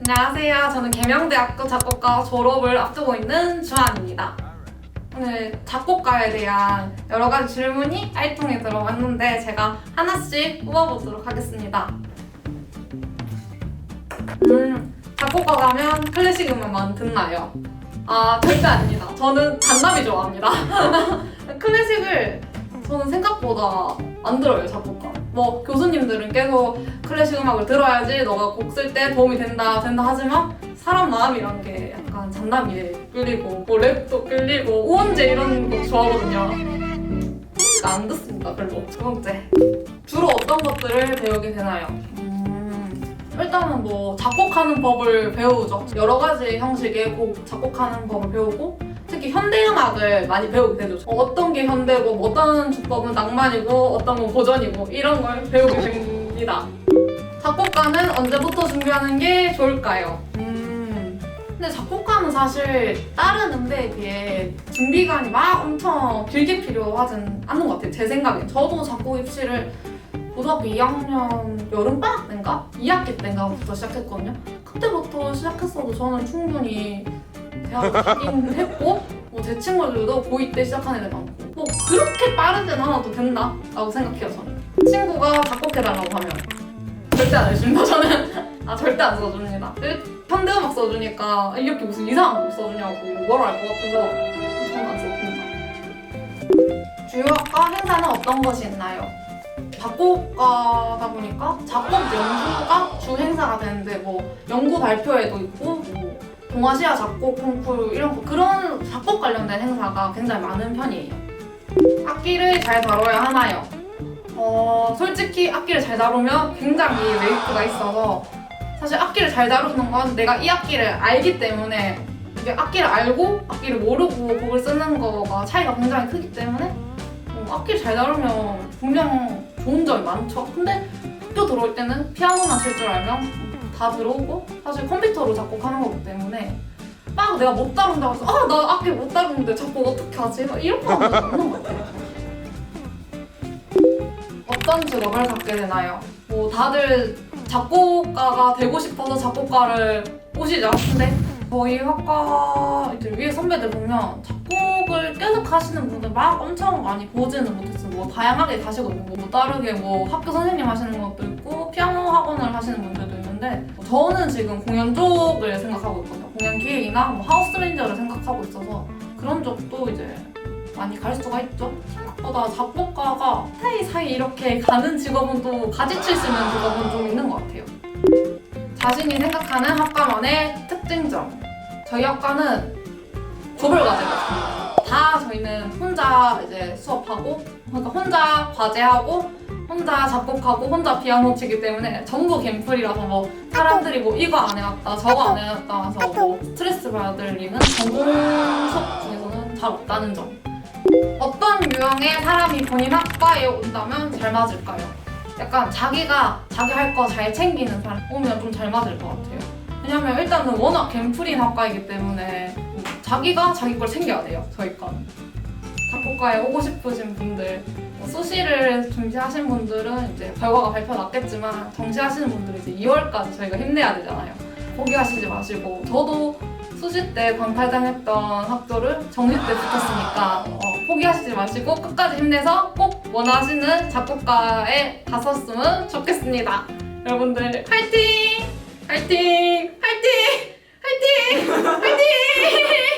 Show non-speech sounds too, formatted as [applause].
안녕하세요. 저는 계명대학교 작곡가 졸업을 앞두고 있는 주한입니다. 오늘 작곡가에 대한 여러 가지 질문이 알통에 들어왔는데 제가 하나씩 뽑아보도록 하겠습니다. 음, 작곡가 가면 클래식 음악만 듣나요? 아, 절대 아닙니다. 저는 잔남이 좋아합니다. [laughs] 클래식을 저는 생각보다 안 들어요, 작곡가. 뭐, 교수님들은 계속 클래식 음악을 들어야지 너가 곡 쓸 때 도움이 된다, 된다 하지만 사람 마음이란 게 약간 잔남이에 끌리고, 뭐 랩도 끌리고, 우원재 이런 거 좋아하거든요. 클래식 안 듣습니다, 별로. 두 번째. 주로 어떤 것들을 배우게 되나요? 음, 일단은 뭐 작곡하는 법을 배우죠. 여러 가지 형식의 곡 작곡하는 법을 배우고 특히 현대음악을 많이 배우게 되죠. 어, 어떤 게 현대고 뭐 어떤 주법은 낭만이고 어떤 건 고전이고 이런 걸 배우게 됩니다. 작곡가는 언제부터 준비하는 게 좋을까요? 음, 근데 작곡가는 사실 다른 음대에 비해 준비간이 막 엄청 길게 필요하진 않는 것 같아요. 제 생각엔. 저도 작곡 입시를 고등학교 2학년 여름방학 때인가? 2학기 때인가부터 시작했거든요. 그때부터 시작했어도 저는 충분히 대학을 가긴 했고 뭐 제 친구들도 고2 때 시작한 애들 많고 뭐 그렇게 빠르진 않아도 된다 라고 생각해요 저는. 친구가 작곡해달라고 하면 절대 안 해줍니다 저는. [laughs] 아 절대 안 써줍니다. 일- 현대음악 써주니까 이렇게 무슨 이상한 곡 써주냐고 뭐라 할 것 같아서 저는 안 써줍니다. 주요 학과 행사는 어떤 것이 있나요? 작곡가다 보니까 작곡 연주가 주 행사가 되는데 뭐 연구 발표회도 있고 뭐 동아시아 작곡 콩쿠르 이런 거 그런 작곡 관련된 행사가 굉장히 많은 편이에요. 악기를 잘 다뤄야 하나요? 어 솔직히 악기를 잘 다루면 굉장히 메리트가 있어서 사실 악기를 잘 다루는 건 내가 이 악기를 알기 때문에 이게 악기를 알고 악기를 모르고 곡을 쓰는 거가 차이가 굉장히 크기 때문에 어, 악기를 잘 다루면 분명 좋은 점이 많죠. 근데 학교 들어올 때는 피아노만 칠 줄 알면 다 들어오고 사실 컴퓨터로 작곡하는 거기 때문에 막 내가 못 다룬다고 해서 아나 악기 못 다루는데 작곡 어떻게 하지? 막 이런 거 없는 것 같아요. 어떤 직업을 갖게 되나요? 뭐 다들 작곡가가 되고 싶어서 작곡가를 오시죠. 근데 저희 학과 이제 위에 선배들 보면 작곡을 계속 하시는 분들 막 엄청 많이 보지는 못했어요. 뭐 다양하게 가시거든요. 뭐 다르게 뭐 학교 선생님 하시는 것도 있고 피아노 학원을 하시는 분들도 있 는데 저는 지금 공연 쪽을 생각하고 있거든요. 공연 기획이나 뭐 하우스 매니저를 생각하고 있어서 그런 쪽도 이제 많이 갈 수가 있죠. 생각보다 작곡가가 사이사이 이렇게 가는 직업은 또 가지칠 수 있는 직업은 좀 있는 것 같아요. 자신이 생각하는 학과만의 특징점. 저희 학과는 조별 과제거든요. 다 저희는 혼자 이제 수업하고, 그러니까 혼자 과제하고, 혼자 작곡하고, 혼자 피아노 치기 때문에 전부 갬플이라서 뭐 사람들이 뭐 이거 안 해왔다, 저거 안 해왔다 해서 뭐 스트레스 받을 일은 전공 수업 중에서는 잘 없다는 점. 어떤 유형의 사람이 본인 학과에 온다면 잘 맞을까요? 약간 자기가 자기 할 거 잘 챙기는 사람 오면 좀 잘 맞을 것 같아요. 왜냐면 일단은 워낙 갬플인 학과이기 때문에 자기가 자기 걸 챙겨야 돼요. 저희 과는. 작곡가에 오고 싶으신 분들, 뭐 뭐 수시를 중시하신 분들은 이제 결과가 발표 났겠지만 정시하시는 분들은 이제 2월까지 저희가 힘내야 되잖아요. 포기하시지 마시고 저도 수시 때 광탈당했던 학교를 정시 때 붙었으니까 어, 포기하시지 마시고 끝까지 힘내서 꼭 원하시는 작곡가에 갔었으면 좋겠습니다. 여러분들 화이팅! 화이팅! 화이팅! 화이팅! 화이팅!